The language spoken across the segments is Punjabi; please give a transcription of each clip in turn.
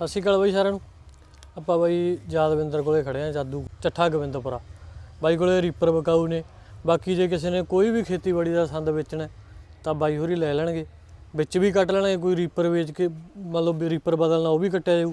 ਸਤਿ ਸ਼੍ਰੀ ਅਕਾਲ ਬਾਈ ਸਾਰਿਆਂ ਨੂੰ। ਆਪਾਂ ਬਾਈ ਯਾਦਵਿੰਦਰ ਕੋਲੇ ਖੜੇ ਆ ਜਾਦੂ ਚੱਠਾ ਗੋਬਿੰਦਪੁਰਾ। ਬਾਈ ਕੋਲੇ ਰੀਪਰ ਬਕਾਊ ਨੇ। ਬਾਕੀ ਜੇ ਕਿਸੇ ਨੇ ਕੋਈ ਵੀ ਖੇਤੀਬਾੜੀ ਦਾ ਸੰਦ ਵੇਚਣਾ ਤਾਂ ਬਾਈ ਹੋਰੀ ਲੈ ਲੈਣਗੇ। ਵਿੱਚ ਵੀ ਕੱਟ ਲੈਣਗੇ ਕੋਈ ਰੀਪਰ ਵੇਚ ਕੇ ਵੀ ਰੀਪਰ ਬਦਲਣਾ ਉਹ ਵੀ ਕੱਟਿਆ ਜਾਊ।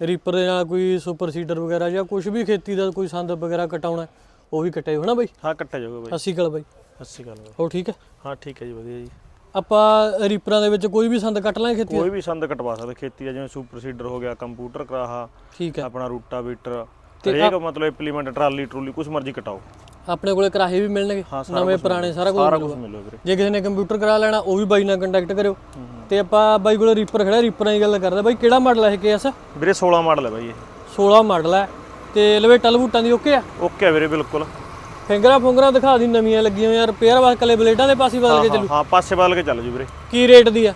ਰੀਪਰ ਦੇ ਨਾਲ ਕੋਈ ਸੁਪਰ ਸੀਡਰ ਵਗੈਰਾ ਜਾਂ ਕੁਝ ਵੀ ਖੇਤੀ ਦਾ ਕੋਈ ਸੰਦ ਵਗੈਰਾ ਕਟਾਉਣਾ ਉਹ ਵੀ ਕੱਟਿਆ ਜਾਊ ਹਨਾ ਬਾਈ? ਹਾਂ ਕੱਟਿਆ ਜਾਊਗਾ ਬਾਈ। ਸਤਿ ਸ਼੍ਰੀ ਅਕਾਲ ਬਾਈ। ਸਤਿ ਸ਼੍ਰੀ ਅਕਾਲ ਬਾਈ। ਹੋ ਠੀਕ ਹੈ? ਹਾਂ ਠੀਕ ਹੈ ਜੀ ਵਧੀਆ ਜੀ। ਆਪਾਂ ਰੀਪਰਾਂ ਦੇ ਵਿੱਚ ਕੋਈ ਵੀ ਸੰਦ ਕੱਟ ਲਾਂਗੇ ਖੇਤੀ ਕੋਈ ਵੀ ਸੰਦ ਕਟਵਾ ਸਕਦਾ ਖੇਤੀ ਦਾ ਜਿਵੇਂ ਸੁਪਰ ਸੀਡਰ ਹੋ ਗਿਆ ਕੰਪਿਊਟਰ ਕਰਾਹਾ ਠੀਕ ਹੈ। ਆਪਣਾ ਰੂਟਾਵੀਟਰ ਹਰੇਕ ਮਤਲਬ ਇੰਪਲੀਮੈਂਟ ਟਰਾਲੀ ਟਰੂਲੀ ਕੁਛ ਮਰਜ਼ੀ ਕਟਾਓ। ਆਪਣੇ ਕੋਲੇ ਕਰਾਹੇ ਵੀ ਮਿਲਣਗੇ ਨਵੇਂ ਪੁਰਾਣੇ ਸਾਰਾ ਕੁਝ ਮਿਲੂਗਾ। ਕੁਝ ਜੇ ਕਿਸੇ ਨੇ ਕੰਪਿਊਟਰ ਕਰਾ ਲੈਣਾ ਉਹ ਵੀ ਬਾਈ ਨਾਲ ਕੰਟੈਕਟ ਕਰਿਓ। ਤੇ ਆਪਾਂ ਬਾਈ ਕੋਲੇ ਰੀਪਰ ਖੜਾ ਰੀਪਰਾਂ ਦੀ ਗੱਲ ਕਰਦਾ ਬਾਈ ਕਿਹੜਾ ਮਾਡਲ ਹੈ ਇਹ ਕੇਐਸ? ਵੀਰੇ 16 ਮਾਡਲ ਹੈ ਬਾਈ ਇਹ। 16 ਮਾਡਲ ਹੈ ਤੇ ਲਵੇ ਟਲ ਬੂਟਾਂ ਦੀ ਓਕੇ ਆ? ਓਕੇ ਵੀਰੇ ਬਿਲਕੁਲ। ਫਿੰਗਰਾਂ ਫੁੰਗਰਾਂ ਦਿਖਾ ਦੀ ਨਵੀਆਂ ਲੱਗੀਆਂ ਹੋਈਆਂ ਰਿਪੇਅਰ ਵਾਸਤੇ ਕਲੇ ਬਲੇਡਾਂ ਦੇ ਪਾਸੇ ਬਦਲ ਕੇ ਚੱਲੂ। ਹਾਂ ਪਾਸੇ ਬਦਲ ਕੇ ਚੱਲ ਜੂ ਵੀਰੇ। ਕੀ ਰੇਟ ਦੀ ਆ?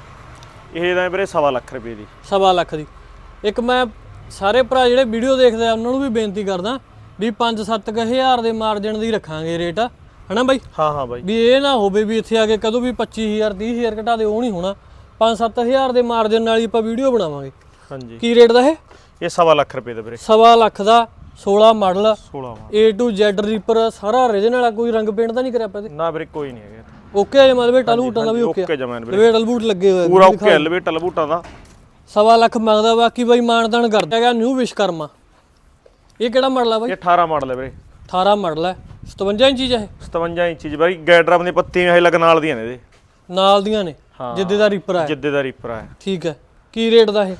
ਇਹ ਦਾ ਵੀਰੇ ਸਵਾ ਲੱਖ ਰੁਪਏ ਦੀ। ਸਵਾ ਲੱਖ ਦੀ। ਇੱਕ ਮੈਂ ਸਾਰੇ ਭਰਾ ਜਿਹੜੇ ਵੀਡੀਓ ਦੇਖਦੇ ਆ ਉਹਨਾਂ ਨੂੰ ਵੀ ਬੇਨਤੀ ਕਰਦਾ ਵੀ 5-7 ਹਜ਼ਾਰ ਦੇ ਮਾਰਜਨ ਦੀ ਰੱਖਾਂਗੇ ਰੇਟ ਹਨਾ ਬਾਈ? ਹਾਂ ਹਾਂ ਬਾਈ। ਵੀ ਇਹ ਨਾ ਹੋਵੇ ਵੀ ਇੱਥੇ ਆ ਕੇ ਕਦੋਂ ਵੀ 25000 30000 ਘਟਾ ਦੇ ਉਹ ਨਹੀਂ ਹੋਣਾ। 5-7000 ਦੇ ਮਾਰਜਨ ਨਾਲ ਹੀ ਆਪਾਂ ਵੀਡੀਓ ਬਣਾਵਾਂਗੇ। ਹਾਂਜੀ। ਕੀ ਰੇਟ ਦਾ ਇਹ? ਇਹ ਸਵਾ ਲੱਖ ਰੁਪਏ ਦਾ ਵੀਰੇ। ਸਵਾ ਲੱਖ ਦਾ। 16 ਮਾਡਲ 16 ਵਾ A to Z ਰੀਪਰ ਸਾਰਾ origignal ਆ ਕੋਈ ਰੰਗ ਪੇਂਟ ਤਾਂ ਨਹੀਂ ਕਰਿਆ ਆਪਾਂ ਇਹਦੇ? ਨਾ ਵੀਰੇ ਕੋਈ ਨਹੀਂ ਹੈਗਾ। ਓਕੇ ਆ ਮਤਲਬ ਟਲ ਬੂਟਾਂ ਦਾ ਵੀ ਓਕੇ ਓਕੇ ਜਮਾਨ ਵੀਰੇ ਲਵੇ ਟਲ ਬੂਟ ਲੱਗੇ ਹੋਏ ਆ। ਪੂਰਾ ਓਕੇ ਹੈ ਲਵੇ ਟਲ ਬੂਟਾਂ ਦਾ। ਸਵਾ ਲੱਖ ਮੰਗਦਾ ਬਾਕੀ ਬਾਈ ਮਾਨਦਾਨ ਕਰਦਾ ਹੈਗਾ ਨਿਊ ਵਿਸ਼ਕਰਮਾ ਇਹ ਕਿਹੜਾ ਮਾਡਲ ਆ ਬਾਈ? ਇਹ 18 ਮਾਡਲ ਹੈ ਵੀਰੇ। 18 ਮਾਡਲ ਹੈ। 57 ਇੰਚੀ ਇਹ 57 ਇੰਚੀ ਚ ਬਾਈ ਗੈਡਰਮ ਦੀਆਂ ਪੱਤੀਆਂ ਇਹ ਲੱਗ ਨਾਲ ਦੀਆਂ ਨੇ ਇਹਦੇ। ਨਾਲ ਦੀਆਂ ਨੇ ਹਾਂ। ਜਿੱਦੇ ਦਾ ਰੀਪਰ ਆ ਜਿੱਦੇ ਦਾ ਰੀਪਰ ਹੈ ਠੀਕ ਹੈ। ਕੀ ਰੇਟ ਦਾ ਇਹ?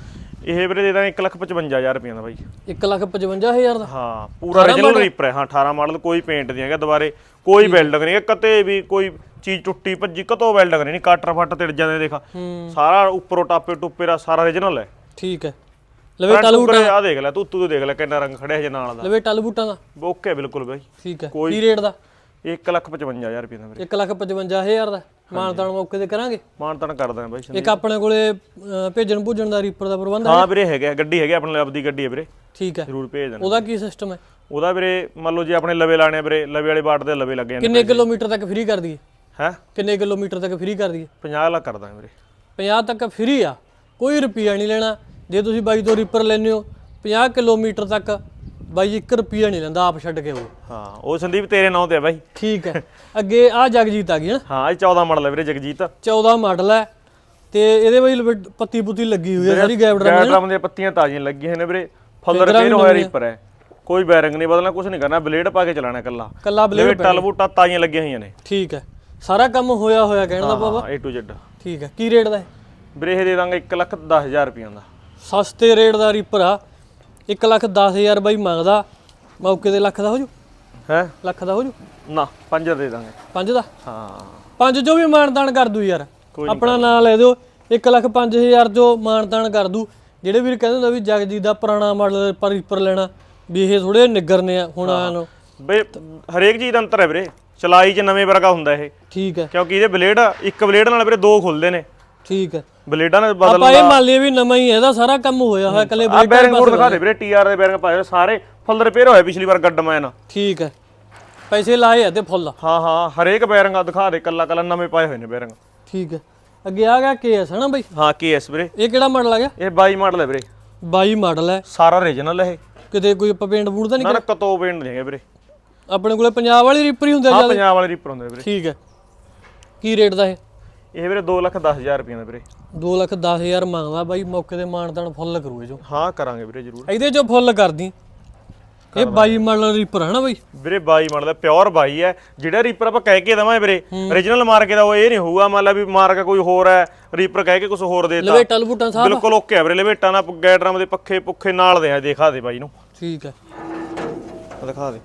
ਇਹ ਵੀਰੇ ਦੇ ਦਾਂਗੇ 155000 ਰੁਪਏ ਦਾ ਬਾਈ। 155000 ਦਾ? ਹਾਂ ਪੂਰਾ origignal ਰੀਪਰ ਹੈ। ਹਾਂ 18 ਮਾਡਲ ਕੋਈ ਪੇਂਟ ਨਹੀਂ ਹੈਗਾ ਦੁਬਾਰੇ ਕੋਈ ਵੈਲਡਿੰਗ ਨਹੀਂ ਹੈ ਕਤੇ ਵੀ ਕੋਈ ਚੀਜ਼ ਟੁੱਟੀ ਭੱਜੀ ਕਤੋਂ ਵੈਲਡਿੰਗ ਨਹੀਂ ਕਾਟਰ ਫੱਟ ਤਿੜ ਜਾਂਦੇ ਦੇਖ। ਸਾਰਾ ਉੱਪਰੋਂ ਟਾਪੇ ਟੁੱਪੇ ਦਾ ਸਾਰਾ origignal ਹੈ। ਠੀਕ ਹੈ। ਲਵੇ ਟਲ ਬੂਟਾਂ ਆ ਦੇਖ ਲੈ ਤੂੰ ਤੂੰ ਦੇਖ ਲੈ ਕਿੰਨਾ ਰੰਗ ਖੜਿਆ ਜੇ ਨਾਲ ਦਾ। ਲਵੇ ਟਲ ਬੂਟਾਂ ਦਾ। ਓਕੇ ਬਿਲਕੁਲ ਬਾਈ। ਠੀਕ ਹੈ। ਕੀ ਰੇਟ ਦਾ? 155000 ਰੁਪਏ ਦਾ ਵੀਰੇ। 155000 ਦਾ। ਮਾਨਦਾਨ ਮੌਕੇ ਤੇ ਕਰਾਂਗੇ? ਮਾਨਤਨ ਕਰਦਾ ਬਾਈ ਸੰਦੀਪ। ਇੱਕ ਆਪਣੇ ਕੋਲੇ ਅਹ, ਭੇਜਣ ਭੁੱਜਣ ਦਾ ਰੀਪਰ ਦਾ ਪ੍ਰਬੰਧ ਹੈ? ਹਾਂ ਵੀਰੇ ਹੈਗਾ ਗੱਡੀ ਹੈਗੀ ਆਪਣੇ ਆਪਦੀ ਗੱਡੀ ਹੈ ਵੀਰੇ। ਠੀਕ ਹੈ। ਜ਼ਰੂਰ ਭੇਜ ਦੇਣਾ। ਉਹਦਾ ਕੀ ਸਿਸਟਮ ਹੈ? ਉਹਦਾ ਵੀਰੇ ਮੰਨ ਲਓ ਜੇ ਆਪਣੇ ਲਵੇ ਲਾਣੇ ਆ ਵੀਰੇ ਲਵੇ ਵਾਲੇ ਬਾਟ ਦੇ ਲਵੇ ਲੱਗ ਜਾਂਦੇ ਕਿੰਨੇ ਕਿਲੋਮੀਟਰ ਤੱਕ ਫ੍ਰੀ ਕਰ ਦਈਏ? ਹੈ? ਕਿੰਨੇ ਕਿਲੋਮੀਟਰ ਤੱਕ ਫ੍ਰੀ ਕਰ ਦਈਏ? 50 ਲੱਖ ਕਰਦਾ ਵੀਰੇ। 50 ਤੱਕ ਫ੍ਰੀ ਆ। ਕੋਈ ਰੁਪਿਆ ਨਹੀਂ ਲੈਣਾ। ਜੇ ਤੁਸੀਂ ਬਾਈ ਤੋਂ ਰੀਪਰ ਲੈਨੇ ਹੋ 50 ਕਿਲੋਮੀਟਰ ਤੱਕ ਬਾਈ 1 ਰੁਪਿਆ ਨਹੀਂ ਲੈਂਦਾ ਆਪ ਛੱਡ ਕੇ ਉਹ। ਹਾਂ ਉਹ ਸੰਦੀਪ ਤੇਰੇ ਨਾਂ ਤੇ ਹੈ ਬਾਈ। ਠੀਕ ਹੈ। ਅੱਗੇ ਆ ਜਗਜੀਤ ਆ ਗਈ ਨਾ। ਹਾਂ ਇਹ 14 ਮਾਡਲ ਹੈ ਵੀਰੇ ਜਗਜੀਤ। 14 ਮਾਡਲ ਹੈ। ਤੇ ਇਹਦੇ ਬਾਈ ਪੱਤੀ ਪੁੱਤੀ ਲੱਗੀ ਹੋਈ ਹੈ ਸਾਰੀ ਗੈਪ ਡਰਮ ਡਰਾਮ ਦੀਆਂ ਪੱਤੀਆਂ ਤਾਜ਼ੀਆਂ ਲੱਗੀਆਂ ਨੇ ਵੀਰੇ। ਫੁੱਲ ਰਿਪੇਅਰ ਹੋਇਆ ਰੀਪਰ ਹੈ। ਕੋਈ ਬੈਰਿੰਗ ਨਹੀਂ ਬਦਲਣਾ ਕੁਝ ਨਹੀਂ ਕਰਨਾ ਬਲੇਡ ਪਾ ਕੇ ਚਲਾਣਾ ਕੱਲਾ ਕੱਲਾ ਬਲੇ ਲਵੇ ਟਲ ਬੂਟਾ ਤਾਜ਼ੀਆਂ ਲੱਗੀਆਂ ਹੋਈਆਂ ਨੇ। ਠੀਕ ਹੈ। ਸਾਰਾ ਕੰਮ ਹੋਇਆ ਹੋਇਆ ਕਹਿਣ ਦਾ ਬਾਬਾ ਹਾਂ A to Z ਠੀਕ ਹੈ। ਕੀ ਰੇਟ ਦਾ ਹੈ? ਵੀਰੇ ਇਹ ਦੇ ਦਾਂਗੇ 1 ਲੱਖ 10000 ਰੁਪਈਆਂ ਦਾ। ਸਸਤੇ ਰੇਟ ਦਾ ਰੀਪਰ ਆ। 1 ਲੱਖ 10000 ਬਾਈ ਮੰਗਦਾ ਮੌਕੇ ਦੇ ਲੱਖ ਦਾ ਹੋ ਜੂ। ਹੈ? ਲੱਖ ਦਾ ਹੋ ਜੂ। ਨਾ 5 ਦੇ ਦਾਂਗੇ। ਪੰਜ ਦਾ? ਹਾਂ। ਪੰਜ ਜੋ ਵੀ ਮਾਨਦਾਨ ਕਰ ਦੂ ਯਾਰ। ਕੋਈ ਆਪਣਾ ਨਾਂ ਲੈ ਦਿਓ। 1 ਲੱਖ 5000 ਜੋ ਮਾਨਦਾਨ ਕਰ ਦੂ। ਜਿਹੜੇ ਵੀਰ ਕਹਿੰਦੇ ਹੁੰਦੇ ਵੀ ਜਗਜੀਤ ਦਾ ਪੁਰਾਣਾ ਮਾਡਲ ਪਰ ਰੀਪਰ ਲੈਣਾ ਵੀ ਇਹ ਥੋੜੇ ਨਿੱਗਰਨੇ ਆ ਹੁਣ ਆਇਆ ਨੂੰ ਬਈ ਹਰੇਕ ਚੀਜ਼ ਦਾ ਅੰਤਰ ਹੈ ਵੀਰੇ। ਚਲਾਈ 'ਚ ਨਵੇਂ ਵਰਗਾ ਹੁੰਦਾ ਇਹ। ਠੀਕ ਹੈ। ਕਿਉਂਕਿ ਇਹਦੇ ਬਲੇਡ ਇੱਕ ਬਲੇਡ ਨਾਲ ਵੀਰੇ ਦੋ ਖੁੱਲਦੇ ਨੇ। ਠੀਕ ਹੈ। ਬਲੇਡਾਂ ਨਾਲ ਬਦਲ ਆਪਾਂ ਇਹ ਮੰਨ ਲਈਏ ਵੀ ਨਵਾਂ ਹੀ ਹੈ ਇਹਦਾ ਸਾਰਾ ਕੰਮ ਹੋਇਆ ਹੋਇਆ ਕੱਲੇ ਆ ਬੈਰਿੰਗ ਬੋਰਡ ਦਿਖਾ ਦੇ ਵੀਰੇ ਟੀਆਰ ਦੇ ਬੈਰਿੰਗ ਪਾਏ ਹੋਏ ਸਾਰੇ ਫੁੱਲ ਰਿਪੇਅਰ ਹੋਏ ਪਿਛਲੀ ਵਾਰ ਗੱਡ ਮੈਨ ਠੀਕ ਹੈ। ਪੈਸੇ ਲਾਏ ਆ ਤੇ ਫੁੱਲ ਹਾਂ ਹਾਂ ਹਰੇਕ ਬੈਰਿੰਗ ਆ ਦਿਖਾ ਦੇ ਕੱਲਾ ਕੱਲਾ ਨਵੇਂ ਪਾਏ ਹੋਏ ਨੇ ਬੈਰਿੰਗ ਠੀਕ ਹੈ। ਅੱਗੇ ਆ ਗਿਆ ਕੇਐਸ ਹਨਾ ਬਾਈ? ਹਾਂ ਕੇਐਸ ਵੀਰੇ। ਇਹ ਕਿਹੜਾ ਮਾਡਲ ਆ ਗਿਆ? ਇਹ 22 ਮਾਡਲ ਹੈ ਵੀਰੇ। 22 ਮਾਡਲ ਹੈ। ਸਾਰਾ ਰੀਜਨਲ ਹੈ ਇਹ। ਕਿਤੇ ਕੋਈ ਆਪਾਂ ਪੇਂਟ ਬੂਟ ਤਾਂ ਨਹੀਂ ਨਾ ਨਾ ਕਤੋ ਪੇਂਟ ਨਹੀਂ ਹੈਗੇ ਵੀਰੇ। ਆਪਣੇ ਕੋਲੇ ਪੰਜਾਬ ਵਾਲੀ ਰੀਪਰ ਹੀ ਹੁੰਦੇ ਹਾਂ ਜ਼ਿਆਦਾ। ਪੰਜਾਬ ਵਾਲੇ ਰੀਪਰ ਹੁੰਦੇ ਵੀਰੇ। ਠੀਕ ਹੈ। ਕੀ ਰੇਟ ਦਾ ਇਹ? ਇਹ ਵੀਰੇ 2 ਲੱਖ 10000 ਰੁਪਏ ਦਾ ਵੀਰੇ। 2 ਲੱਖ 10000 ਮੰਗਦਾ ਬਾਈ ਮੌਕੇ ਤੇ ਮਾਨਦਾਨ ਫੁੱਲ ਕਰੂ ਇਹ ਜੋ। ਹਾਂ ਕਰਾਂਗੇ ਵੀਰੇ ਜ਼ਰੂਰ। ਇਹਦੇ ਚੋਂ ਫੁੱਲ ਕਰਦੀ। ਇਹ 22 ਮਾਡਲ ਰੀਪਰ ਹੈ ਨਾ ਬਾਈ? ਵੀਰੇ 22 ਮਾਡਲ ਦਾ ਪਿਓਰ 22 ਹੈ। ਜਿਹੜਾ ਰੀਪਰ ਆਪਾਂ ਕਹਿ ਕੇ ਦਵਾਂਗੇ ਵੀਰੇ origignal ਮਾਰਕੇ ਦਾ ਉਹ ਇਹ ਨਹੀਂ ਹੋਊਗਾ। ਮੰਨ ਲਾ ਵੀ ਮਾਰਕਾ ਕੋਈ ਹੋਰ ਹੈ ਰੀਪਰ ਕਹਿ ਕੇ ਕੁਝ ਹੋਰ ਦੇਤਾ। ਲਵੇ ਟਲ ਬੂਟਾਂ ਸਾਹਿਬ ਬਿਲਕੁਲ ਓਕੇ ਹੈ ਵੀਰੇ ਲਵੇਟਾਂ ਨਾਲ ਗੈਡਰਮ ਦੇ ਪੱਖੇ ਪੁੱਖੇ ਨਾਲ ਦੇ ਆ ਦਿਖਾ ਦੇ ਬਾਈ ਨੂੰ। ਠੀਕ ਹੈ। ਦਿਖਾ ਦੇ।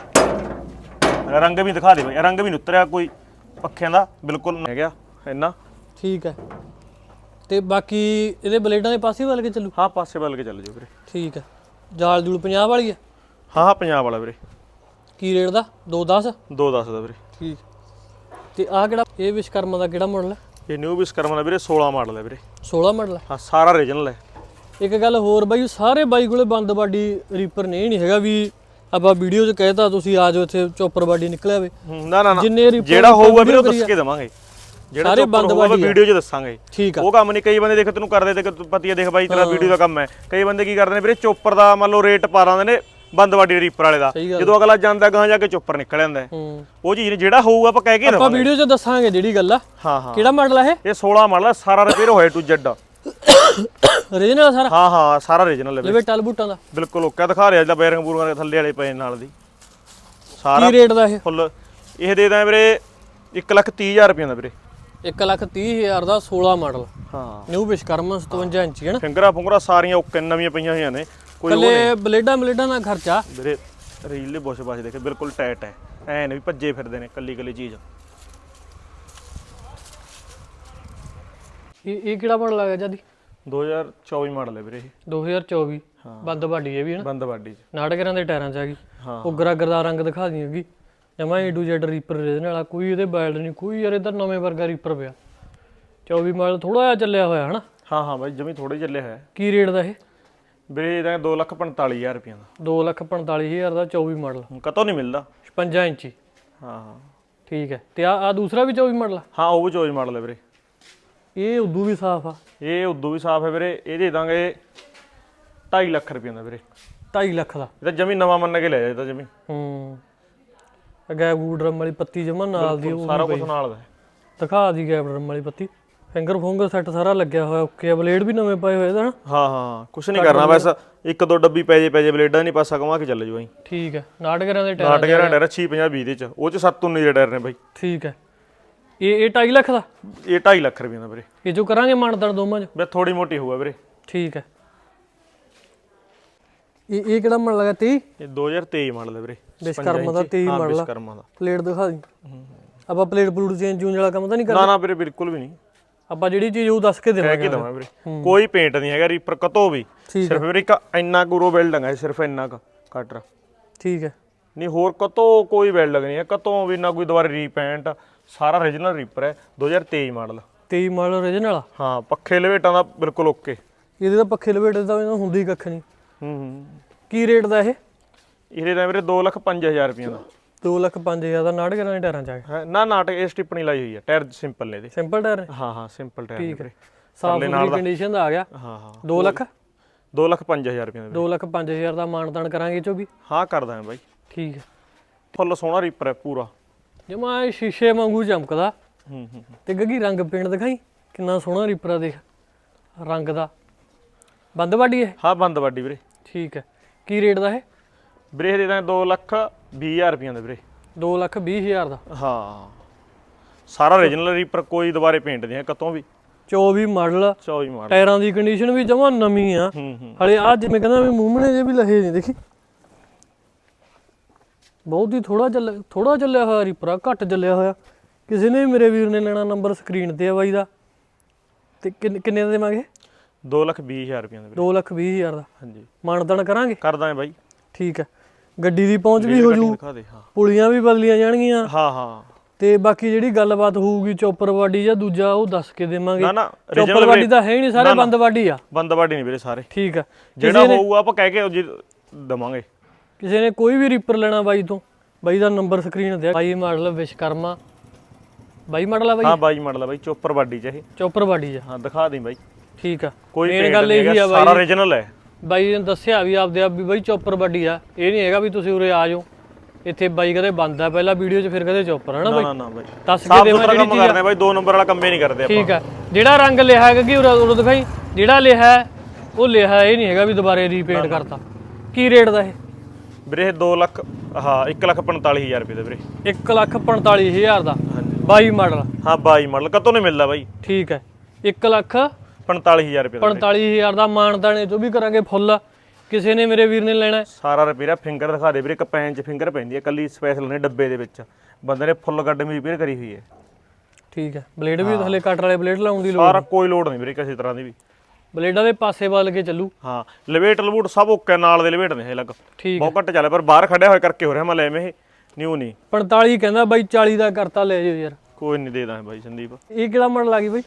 ਰੰਗ ਵੀ ਦਿਖਾ ਦੇ ਬਾਈ ਰੰਗ ਵੀ ਨੀ ਉਤਰਿਆ ਕੋਈ ਪੱਖਿਆਂ ਦਾ ਬਿਲਕੁਲ ਹੈਗਾ ਇੰਨਾ। ਠੀਕ ਹੈ। ਤੇ ਬਾਕੀ ਇਹਦੇ ਬਲੇਡਾਂ ਦੇ ਪਾਸੇ ਵੱਲ ਕੇ ਚੱਲੂ? ਹਾਂ ਪਾਸੇ ਵੱਲ ਕੇ ਚੱਲ ਜਾਓ ਵੀਰੇ। ਠੀਕ ਹੈ। ਜਾਲ ਜੂਲ 50 ਵਾਲੀ ਹੈ? ਹਾਂ ਹਾਂ ਪੰਜਾਬ ਵਾਲਾ ਵੀਰੇ। ਕੀ ਰੇਟ ਦਾ? 210 210 ਦਾ ਵੀਰੇ। ਠੀਕ। ਤੇ ਆ ਕਿਹੜਾ ਇਹ ਵਿਸ਼ਕਰਮਾ ਦਾ ਕਿਹੜਾ ਮਾਡਲ ਹੈ? ਇਹ ਨਿਊ ਵਿਸਕਰਮਾ ਦਾ ਵੀਰੇ 16 ਮਾਡਲ ਹੈ ਵੀਰੇ। 16 ਮਾਡਲ ਹੈ? ਹਾਂ ਸਾਰਾ origignal ਹੈ। ਇੱਕ ਗੱਲ ਹੋਰ ਬਾਈ ਸਾਰੇ ਬਾਈ ਕੋਲੇ ਬੰਦ ਬਾਡੀ ਰੀਪਰ ਨੇ ਇਹ ਨਹੀਂ ਹੈਗਾ ਵੀ ਆਪਾਂ ਵੀਡੀਓ 'ਚ ਕਹਿਤਾ ਤੁਸੀਂ ਆ ਜਾਓ ਇੱਥੇ ਚੋਪਰ ਬਾਡੀ ਨਿਕਲਿਆ ਵੇ ਨਾ ਨਾ ਨਾ। ਜਿੰਨੇ ਰੀਪਰ ਜਿਹੜਾ ਹੋਊਗਾ ਵੀਰੇ ਉਹ ਦੱਸ ਕੇ ਦਵਾਂਗੇ। ਸਾਰੇ ਚੋਪਰ ਬੰਦ ਹੋਊਗਾ ਵਾਲੀ ਆ। ਵੀਡੀਓ 'ਚ ਦੱਸਾਂਗੇ। ਠੀਕ ਆ। ਉਹ ਕੰਮ ਨਹੀਂ ਕਈ ਬੰਦੇ ਦੇਖ ਤੈਨੂੰ ਕਰਦੇ ਤੇ ਪਤੀ ਆ ਦੇਖ ਬਾਈ ਤੇਰਾ ਵੀਡੀਓ ਦਾ ਕੰਮ ਹੈ। ਕਈ ਬੰਦੇ ਕੀ ਕਰਦੇ ਨੇ ਵੀਰੇ ਚੋਪਰ ਦਾ ਮੰਨ ਲਓ ਰੇਟ ਪਾ ਦਿੰਦੇ ਨੇ ਬੰਦਵਾੜੀ ਰੀਪਰ ਵਾਲੇ ਦਾ। ਜਦੋਂ ਅਗਲਾ ਜਾਂਦਾ ਗਾਂ ਜਾ ਕੇ ਚੋਪਰ ਨਿਕਲ ਜਾਂਦਾ ਉਹ ਚੀਜ਼ ਜਿਹੜਾ ਹੋਊਗਾ ਆਪਾਂ ਕਹਿ ਕੇ ਆਪਾਂ ਵੀਡੀਓ 'ਚ ਦੱਸਾਂਗੇ ਜਿਹੜੀ ਗੱਲ ਆ। ਹਾਂ ਹਾਂ। ਕਿਹੜਾ ਮਾਡਲ ਆ ਇਹ? ਇਹ 16 ਮਾਡਲ ਹੈ ਸਾਰਾ ਰਿਪੇਅਰ ਹੋਇਆ ਟੂ ਜੈਡ ਰੀਜਨਲ ਸਾਰਾ? ਹਾਂ ਹਾਂ ਸਾਰਾ ਰੀਜਨਲ ਹੈ ਵੀਰੇ। ਲਵੇ ਟਲ ਬੂਟਾਂ ਦਾ। ਬਿਲਕੁਲ ਓਕੇ ਦਿਖਾ ਰਿਹਾ ਜਿਹੜਾ ਬੈਰਿੰਗ ਬੂਰਾਂ ਦੇ ਥੱਲੇ ਵਾਲੇ ਪਏ ਨਾਲ ਦੀ। ਸਾਰਾ ਕੀ ਰੇਟ ਦਾ ਇਹ? ਫੁੱਲ। ਇਹ ਦੇ ਦਾਂ ਵੀਰੇ 1 ਲੱਖ 30 ਹਜ਼ਾਰ ਰੁਪਏ ਦਾ ਵੀਰੇ। 1 ਲੱਖ 30 ਹਜ਼ਾਰ ਦਾ 16 ਮਾਡਲ। ਹਾਂ। ਨਿਊ ਵਿਸ਼ਕਰਮਾ 57 ਇੰਚੀ ਹੈ ਨਾ? ਫਿੰਗਰਾਂ ਫੁੰਗਰਾਂ ਸਾਰੀਆਂ ਓਕੇ ਨਵੀਆਂ ਪਈਆਂ ਹੋਈਆਂ ਨੇ। ਕੋਈ ਉਹ ਕੱਲੇ ਬਲੇਡਾਂ ਬਲੇਡਾਂ ਦਾ ਖਰਚਾ। ਵੀਰੇ ਰੀਲ ਦੇ ਬੁਸ਼ ਬਾਸ਼ ਦੇਖੇ ਬਿਲਕੁਲ ਟਾਈਟ ਹੈ। ਐ ਨੇ ਵੀ ਭੱਜੇ ਫਿਰਦੇ ਨੇ ਕੱਲੀ ਕੱਲੀ ਚੀਜ਼। ਇਹ ਇਹ ਕਿਹੜਾ ਮਾਡਲ ਆ ਜਦੀ 2024 ਮਾਡਲ ਹੈ ਵੀਰੇ ਇਹ। 2024 ਬੰਦ ਬਾਡੀ ਇਹ ਵੀ ਹੈ ਨਾ? ਬੰਦਵਾੜੀ ਚ। ਨਾਟਕਰਾਂ ਦੇ ਟਾਇਰਾਂ 'ਚ ਆ ਗਈ। ਹਾਂ। ਉਗਰਾ ਗਰਦਾ ਰੰਗ ਦਿਖਾ ਦੀ ਹੈਗੀ। ਜਮਾ ਏ ਟੂ ਜ਼ੈਡ ਰੀਪਰ ਇਹਦੇ ਨਾਲ ਕੋਈ ਇਹਦੇ ਬੈਲਡ ਨਹੀਂ ਕੋਈ ਯਾਰ ਇਹਦਾ ਨਵੇਂ ਵਰਗਾ ਰੀਪਰ ਪਿਆ। 24 ਮਾਡਲ ਥੋੜਾ ਜਿਹਾ ਚੱਲਿਆ ਹੋਇਆ ਹਨਾ? ਹਾਂ ਹਾਂ ਬਾਈ ਜਮੀ ਥੋੜੇ ਚੱਲੇ ਹੋਇਆ। ਕੀ ਰੇਟ ਦਾ ਇਹ? ਵੀਰੇ ਇਹਦਾ 245000 ਰੁਪਏ ਦਾ। 245000 ਦਾ 24 ਮਾਡਲ। ਕਤੋਂ ਨਹੀਂ ਮਿਲਦਾ? 56 ਇੰਚੀ। ਹਾਂ ਹਾਂ। ਠੀਕ ਹੈ। ਤੇ ਆ ਆ ਦੂਸਰਾ ਵੀ 24 ਮਾਡਲ ਆ? ਹਾਂ ਉਹ ਵੀ 24 ਮਾਡਲ ਹੈ ਵੀਰੇ। ਇਹ ਉਦੋਂ ਵੀ ਸਾਫ਼ ਆ। ਇਹ ਉਦੋਂ ਵੀ ਸਾਫ਼ ਹੈ ਵੀਰੇ। ਇਹ ਦੇ ਦਾਂਗੇ 2.5 ਲੱਖ ਰੁਪਏ ਦਾ ਵੀਰੇ। 2.5 ਲੱਖ ਦਾ। ਇਹ ਤਾਂ ਜਮੀ ਨਵਾਂ ਮੰਨ ਕੇ ਲੈ ਜਾ ਇਹ ਤਾਂ ਜਮੀ। ਹੂੰ। ਗੈਪ ਗੂਡਰਮ ਵਾਲੀ ਪੱਤੀ ਜਮਾ ਨਾਲ ਦੀ ਉਹ ਸਾਰਾ ਕੁਝ ਨਾਲ ਦਾ ਹੈ। ਦਿਖਾ ਦੀ ਗੈਪ ਡਰਮ ਵਾਲੀ ਪੱਤੀ। ਫਿੰਗਰ ਫੁੰਗਰ ਸੈੱਟ ਸਾਰਾ ਲੱਗਿਆ ਹੋਇਆ ਓਕੇ ਆ ਬਲੇਡ ਵੀ ਨਵੇਂ ਪਏ ਹੋਏ ਨਾ ਹਾਂ ਹਾਂ ਕੁਝ ਨਹੀਂ ਕਰਨਾ ਬਸ ਇੱਕ ਦੋ ਡੱਬੀ ਪੈ ਜੇ ਪੈ ਜੇ ਬਲੇਡਾਂ ਨਹੀਂ ਪਾਸਾ ਕਮਾ ਕੇ ਚੱਲ ਜਾਓ ਅਸੀਂ ਠੀਕ ਹੈ ਨਾਟਕਰਾਂ ਦੇ ਟਾਇਰ ਨਾਟਕ ਜਿਹੜਾ ਡਰ 650 20 ਦੇ ਚ ਉਹ ਚ 7 19 ਦੇ ਡਰ ਨੇ ਬਾਈ। ਠੀਕ ਹੈ। ਇਹ ਇਹ 2.5 ਲੱਖ ਦਾ? ਇਹ 2.5 ਲੱਖ ਰੁਪਏ ਦਾ ਵੀਰੇ। ਇਹ ਜੋ ਕਰਾਂਗੇ ਮਾਨਦਾਨ ਦੋਵਾਂ ਚ? ਬਸ ਥੋੜੀ ਮੋਟੀ ਹੋਊਗਾ ਵੀਰੇ। ਠੀਕ ਹੈ। ਇਹ ਇਹ ਕਿਹੜਾ ਮਨ ਲਗਾ 30 ਇਹ 2023 ਮਾਡਲ ਹੈ ਵੀਰੇ। ਵਿਸ਼ਕਰਮਾ ਦਾ 23 ਹਾਂ ਮਾਡਲ ਆ ਵਿਸ਼ਕਰਮਾ ਦਾ। ਪਲੇਟ ਦਿਖਾ ਦੀ। ਆਪਾਂ ਪਲੇਟ ਪਲੂਟ ਚੇਂਜ ਚੂੰਜ ਵਾਲਾ ਕੰਮ ਤਾਂ ਨਹੀਂ ਨਾ ਨਾ ਵੀਰੇ ਬਿਲਕੁਲ ਵੀ ਨਹੀਂ। ਆਪਾਂ ਜਿਹੜੀ ਚੀਜ਼ ਉਹ ਦੱਸ ਕੇ ਕਹਿ ਦੇਵਾਂਗੇ ਕੇ ਦਵਾਂ ਵੀਰੇ। ਕੋਈ ਪੇਂਟ ਨਹੀਂ ਹੈਗਾ ਰੀਪਰ ਕਤੋ ਵੀ। ਠੀਕ ਸਿਰਫ ਵੀਰੇ ਇੱਕ ਇੰਨਾ ਗੁਰੋ ਬਿਲਡਿੰਗ ਹੈ ਸਿਰਫ ਇੰਨਾ ਕ ਕਟਰ ਠੀਕ ਹੈ। ਨਹੀਂ ਹੋਰ ਕਤੋ ਕੋਈ ਬਿਲਡਿੰਗ ਨਹੀਂ ਹੈ। ਕਤੋਂ ਵੀ ਨਾ ਕੋਈ ਦੁਬਾਰਾ ਰੀਪੇਂਟ ਸਾਰਾ origignal ਰੀਪਰ ਹੈ 2023 ਮਾਡਲ। 23 ਮਾਡਲ original ਆ? ਹਾਂ ਪੱਖੇ ਲਵੇਟਾਂ ਦਾ ਬਿਲਕੁਲ ਓਕੇ ਇਹਦੇ ਤਾਂ ਪੱਖੇ ਲਪੇਟੇ ਤਾਂ ਇਹਨਾਂ ਹੁੰਦੀ ਕੱਖ ਨਹੀਂ। ਹੂੰ ਹੂੰ। ਕੀ ਰੇਟ ਦਾ ਇਹ? ਇਹਦੇ ਦਾ ਵੀਰੇ 2 ਲੱਖ 5000 ਰੁਪਏ ਦਾ। 2 ਲੱਖ 5000 ਦਾ ਨਾਟਕਰਾਂ ਦੇ ਟਾਇਰਾਂ ਚ ਆ ਗਿਆ ਹੈ ਨਾ ਨਾਟਕ ਇਹ ਸਟਿਪਣੀ ਲਾਈ ਹੋਈ ਹੈ ਟਾਇਰ ਸਿੰਪਲ ਨੇ ਇਹਦੇ। ਸਿੰਪਲ ਟਾਇਰ ਹਾਂ ਹਾਂ ਸਿੰਪਲ ਟਾਇਰ ਨੇ ਵੀਰੇ। ਸਾਫ਼ ਸੁਥਰੀ ਕੰਡੀਸ਼ਨ ਦਾ। ਆ ਗਿਆ। ਹਾਂ ਹਾਂ। 2 ਲੱਖ? 2 ਲੱਖ 5000 ਰੁਪਏ ਦਾ ਵੀਰੇ। 2 ਲੱਖ 5000 ਦਾ ਮਾਨਤਾਨ ਕਰਾਂਗੇ ਇਹ ਚੋਂ ਵੀ? ਹਾਂ ਕਰਦਾ ਹਾਂ ਬਾਈ। ਠੀਕ ਹੈ। ਫੁੱਲ ਸੋਹਣਾ ਰੀਪਰ ਹੈ ਪੂਰਾ। ਜਮਾ ਸ਼ੀਸ਼ੇ ਵਾਂਗੂ ਚਮਕਦਾ ਹੂੰ ਹੂੰ ਤੇ ਗੱਗੀ ਰੰਗ ਪਿੰਡ ਦਿਖਾਈ? ਕਿੰਨਾ ਸੋਹਣਾ ਰੀਪਰ ਦੇਖ। ਰੰਗ ਦਾ। ਬੰਦ ਵਾਡੀ ਇਹ? ਹਾਂ ਬੰਦ ਵੀਰੇ। ਠੀਕ ਹੈ। ਕੀ ਰੇਟ ਦਾ ਇਹ? ਵੀਰੇ ਦੇ ਦਾਂ 2 ਲੱਖ 20000 ਰੁਪਏ ਦਾ ਵੀਰੇ 2 ਲੱਖ 20000 ਦਾ। ਹਾਂ। ਸਾਰਾ origignal ਰੀਪਰ ਕੋਈ ਦੁਬਾਰੇ ਪੇਂਟ ਨਹੀਂ ਹੈ ਕਤੋਂ ਵੀ। 24 ਮਾਡਲ 24 ਮਾਡਲ ਟਾਇਰਾਂ ਦੀ ਕੰਡੀਸ਼ਨ ਵੀ ਜਮਾ ਨਵੀਂ ਆ। ਹੂੰ ਹੂੰ। ਹਲੇ ਆ ਜਿਵੇਂ ਕਹਿੰਦਾ ਵੀ ਮੂਮਣੇ ਜੇ ਵੀ ਲਹੇ ਨਹੀਂ ਦੇਖੀ। ਬਹੁਤ ਹੀ ਥੋੜਾ ਚੱਲ ਥੋੜਾ ਚੱਲਿਆ ਹੋਇਆ ਰੀਪਰਾ ਘੱਟ ਚੱਲਿਆ ਹੋਇਆ। ਕਿਸੇ ਨੇ ਮੇਰੇ ਵੀਰ ਨੇ ਲੈਣਾ ਨੰਬਰ ਸਕਰੀਨ ਤੇ ਆ ਬਾਈ ਦਾ। ਤੇ ਕਿੰਨੇ ਕਿੰਨੇ ਦਾ ਦੇਵਾਂਗੇ? 2 ਲੱਖ 20000 ਰੁਪਏ ਦਾ ਵੀਰੇ 2 ਲੱਖ 20 ਹਜ਼ਾਰ ਦਾ। ਹਾਂਜੀ। ਮਾਨਦਾਨ ਕਰਾਂਗੇ? ਕਰਦਾ ਹਾਂ ਬਾਈ। ਠੀਕ ਹੈ ਗੱਡੀ ਦੀ ਪਹੁੰਚ ਵੀ ਹੋ ਜੂ। ਦਿਖਾ ਦੇ ਹਾਂ। ਪੁਲੀਆਂ ਵੀ ਬਦਲੀਆਂ ਜਾਣਗੀਆਂ। ਹਾਂ ਹਾਂ। ਤੇ ਬਾਕੀ ਜਿਹੜੀ ਗੱਲਬਾਤ ਹੋਊਗੀ ਚੋਪਰ ਵਾਡੀ ਜਾਂ ਦੂਜਾ ਉਹ ਦੱਸ ਕੇ ਦੇਵਾਂਗੇ। ਨਾ ਨਾ ਚੋਪਰ origignal ਵਾਡੀ ਤਾਂ ਹੈ ਹੀ ਨਹੀਂ ਸਾਰੇ ਬੰਦ ਵਾਡੀ ਆ। ਬੰਦ ਵਾਡੀ ਨਹੀਂ ਵੀਰੇ ਸਾਰੇ। ਠੀਕ ਆ। ਜਿਹੜਾ ਹੋਊਗਾ ਆਪਾਂ ਕਹਿ ਕੇ ਦਵਾਂਗੇ। ਕਿਸੇ ਨੇ ਕੋਈ ਵੀ ਰੀਪਰ ਲੈਣਾ ਬਾਈ ਤੋਂ ਬਾਈ ਦਾ ਨੰਬਰ ਸਕਰੀਨ ਤੇ ਆ। ਬਾਈ ਮਾਡਲ ਵਿਸ਼ਕਰਮਾ। ਬਾਈ ਮਾਡਲ ਆ ਬਾਈ? ਹਾਂ ਬਾਈ ਮਾਡਲ ਆ ਬਾਈ ਚੋਪਰ ਵਾਡੀ ਚ ਇਹ। ਚੋਪਰ ਬਾਡੀ ਆ। ਹਾਂ ਦਿਖਾ ਦੇ ਬਾਈ। ਠੀਕ ਆ। ਕੋਈ ਮੇਨ ਗੱਲ ਇਹੀ ਆ ਬਾਈ। ਸਾਰਾ origignal ਹੈ। ਬਾਈ ਨੇ ਦੱਸਿਆ ਵੀ ਆਪਦੇ ਆਪ ਵੀ ਬਾਈ ਚੋਪਰ ਬਾਡੀ ਆ। ਇਹ ਨਹੀਂ ਹੈਗਾ ਵੀ ਤੁਸੀਂ ਉਰੇ ਆ ਜਾਓ। ਇੱਥੇ ਬਾਈ ਕਦੇ ਬੰਦ ਆ ਪਹਿਲਾਂ ਵੀਡੀਓ 'ਚ ਫਿਰ ਕਦੇ ਚੋਪਰ ਹੈ ਨਾ ਨਾ ਬਾਈ? ਨਾ ਨਾ ਬਾਈ। ਦੱਸ ਕੇ ਦੇਵਾਂ ਜਿਹੜੀ ਕਰਦੇ ਆ ਬਾਈ ਦੋ ਨੰਬਰ ਵਾਲਾ ਕੰਮ ਹੀ ਨਹੀਂ ਕਰਦੇ ਆਪਾਂ। ਠੀਕ ਆ। ਜਿਹੜਾ ਰੰਗ ਲਿਆ ਹੈਗਾ ਕਿ ਉਹ ਦਿਖਾਈ? ਜਿਹੜਾ ਲਿਆ ਉਹ ਲਿਆ ਇਹ ਨਹੀਂ ਹੈਗਾ ਵੀ ਦੁਬਾਰੇ ਰੀਪੇਂਟ ਕਰਤਾ। ਕੀ ਰੇਟ ਦਾ ਇਹ? ਵੀਰੇ ਇਹ 2 ਲੱਖ ਹਾਂ 1 ਲੱਖ 45000 ਰੁਪਏ ਦਾ ਵੀਰੇ। 1 ਲੱਖ 45000 ਦਾ। ਹਾਂਜੀ। 22 ਮਾਡਲ। ਹਾਂ ਬਾਈ ਮਾਡਲ। ਕਤੋਂ ਨਹੀਂ ਮਿਲਦਾ ਬਾਈ? ਠੀਕ ਹੈ। 1 ਲੱਖ 45000 ਰੁਪਏ ਦਾ ਵੀਰੇ। 45000 ਦਾ ਮਾਨਦਾਨੇ ਤੋਂ ਵੀ ਕਰਾਂਗੇ ਫੁੱਲ। ਕਿਸੇ ਨੇ ਮੇਰੇ ਵੀਰ ਨੇ ਲੈਣਾ। ਸਾਰਾ ਰਿਪੇਅਰ ਫਿੰਗਰ ਦਿਖਾ ਦੇ ਵੀਰੇ ਕਪੈਨ ਚ ਫਿੰਗਰ ਪੈਂਦੀ ਹੈ ਕੱਲੀ ਸਪੈਸ਼ਲ ਨੇ ਡੱਬੇ ਦੇ ਵਿੱਚ। ਬੰਦੇ ਨੇ ਫੁੱਲ ਗੱਡ ਮੀ ਰਿਪੇਅਰ ਕਰੀ ਹੋਈ ਹੈ। ਠੀਕ ਹੈ ਬਲੇਡ ਵੀ ਥੱਲੇ ਕਟਰ ਵਾਲੇ ਬਲੇਡ ਲਾਉਣ ਦੀ ਲੋੜ ਸਾਰਾ ਕੋਈ ਲੋਡ ਨਹੀਂ ਵੀਰੇ ਕਿਸੇ ਤਰ੍ਹਾਂ ਦੀ ਵੀ। ਬਲੇਡਾਂ ਦੇ ਪਾਸੇ ਵੱਲ ਕੇ ਚੱਲੂ। ਹਾਂ ਲਵੇਟ ਲਵੂਟ ਸਭ ਓਕੇ ਨਾਲ ਦੇ ਲਵੇਟ ਨੇ ਇਹ ਲੱਗ ਠੀਕ ਬਹੁਤ ਘੱਟ ਚੱਲੇ ਪਰ ਬਾਹਰ ਖੜਿਆ ਹੋਇਆ ਕਰਕੇ ਹੋ ਰਿਹਾ ਮੈਂ ਲੈ ਮੈਂ ਇਹ ਨਿਊ ਨਹੀਂ। 45 ਕਹਿੰਦਾ ਬਾਈ 40 ਦਾ ਕਰਤਾ ਲੈ ਜਿਓ ਯਾਰ। ਕੋਈ ਨਹੀਂ ਦੇ ਦਾਂ ਬਾਈ ਸੰਦੀਪ। ਇਹ ਕਿਹੜਾ ਮਾਡਲ ਆ ਗਈ ਬਾਈ?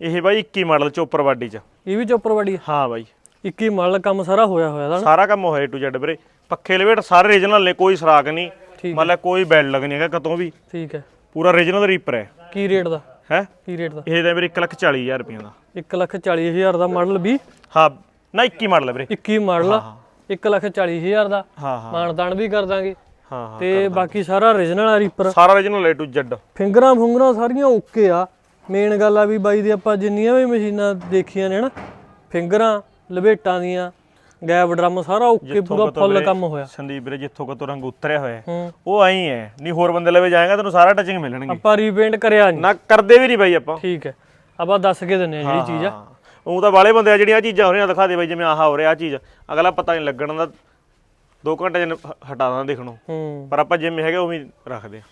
ਇਹ ਬਾਈ 21 ਮਾਡਲ ਚੋਪਰ ਵਾਡੀ ਚ। ਇਹ ਵੀ ਚੋਪਰ ਆ? ਹਾਂ ਬਾਈ। 21 ਮਾਡਲ ਕੰਮ ਸਾਰਾ ਹੋਇਆ ਹੋਇਆ ਦਾ ਸਾਰਾ ਕੰਮ ਹੋਇਆ ਟੂ ਜੈਡ ਵੀਰੇ। ਪੱਖੇ ਲਵੇਟ ਸਾਰੇ ਰੀਜਨਲ ਨੇ ਕੋਈ ਸਰਾਕ ਨਹੀਂ ਮਤਲਬ ਕੋਈ ਬੈਲ ਲੱਗ ਨਹੀਂ ਹੈਗਾ ਕਤੋਂ ਵੀ। ਠੀਕ ਹੈ। ਪੂਰਾ ਰੀਜਨਲ ਰੀਪਰ ਹੈ। ਕੀ ਰੇਟ ਦਾ? ਹੈ? ਕੀ ਰੇਟ ਦਾ? ਇਹ ਤਾਂ ਵੀਰੇ 140000 ਰੁਪਏ ਦਾ। 140000 ਦਾ ਮਾਡਲ ਵੀ? ਹਾਂ ਨਾ 21 ਮਾਡਲ ਵੀਰੇ। 21 ਮਾਡਲ ਆ। 140000 ਦਾ। ਮਾਨਦਾਨ ਵੀ ਕਰ ਦਾਂਗੇ। ਹਾਂ ਹਾਂ ਤੇ ਬਾਕੀ ਸਾਰਾ origignal ਆ ਰੀਪਰ ਸਾਰਾ origignal A to Z ਫਿੰਗਰਾਂ ਫੁੰਗਰਾਂ ਸਾਰੀਆਂ ਓਕੇ ਆ। ਮੇਨ ਗੱਲ ਆ ਵੀ ਬਾਈ ਦੇ ਆਪਾਂ ਜਿੰਨੀਆਂ ਵੀ ਮਸ਼ੀਨਾਂ ਦੇਖੀਆਂ ਨੇ ਨਾ ਫਿੰਗਰਾਂ ਲਵੇਟਾਂ ਦੀਆਂ ਗੈਪ ਡਰਮ ਸਾਰਾ ਓਕੇ ਪੂਰਾ ਫੁੱਲ ਕੰਮ ਹੋਇਆ। ਸੰਦੀਪ ਵੀਰੇ ਜਿੱਥੋਂ ਕੋ ਰੰਗ ਉਤਰਿਆ ਹੋਇਆ। ਉਹ ਐਂ। ਹੀ ਨਹੀਂ ਹੋਰ ਬੰਦੇ ਲਵੇ ਜਾਏਗਾ ਤੈਨੂੰ ਸਾਰਾ ਟੱਚਿੰਗ ਮਿਲਣਗੇ। ਆਪਾਂ ਰੀਪੇਂਟ ਕਰਿਆ ਨਹੀਂ ਨਾ ਕਰਦੇ ਵੀ ਨਹੀਂ ਬਾਈ ਆਪਾਂ। ਠੀਕ ਹੈ ਆਪਾਂ ਦੱਸ ਕੇ ਦਿੰਨੇ ਆ ਜਿਹੜੀ ਚੀਜ਼ ਆ। ਉਹ ਤਾਂ ਵਾਲੇ ਬੰਦੇ ਆ ਜਿਹੜੀਆਂ ਚੀਜ਼ਾਂ ਹੋ ਰਹੀਆਂ ਦਿਖਾ ਦੇ ਬਾਈ ਜਿਵੇਂ ਆਹ ਹੋ ਰਿਹਾ ਆ ਚੀਜ਼। ਅਗਲਾ ਪਤਾ ਨਹੀਂ ਲੱਗਣ ਦਾ 2 ਘੰਟੇ ਚ ਨ- ਹਟਾ ਦਾਂ ਦੇਖਣੋਂ ਹੂੰ। ਪਰ ਆਪਾਂ ਜਿਵੇਂ ਹੈਗੇ ਉਵੇਂ ਹੀ ਰੱਖਦੇ ਆ।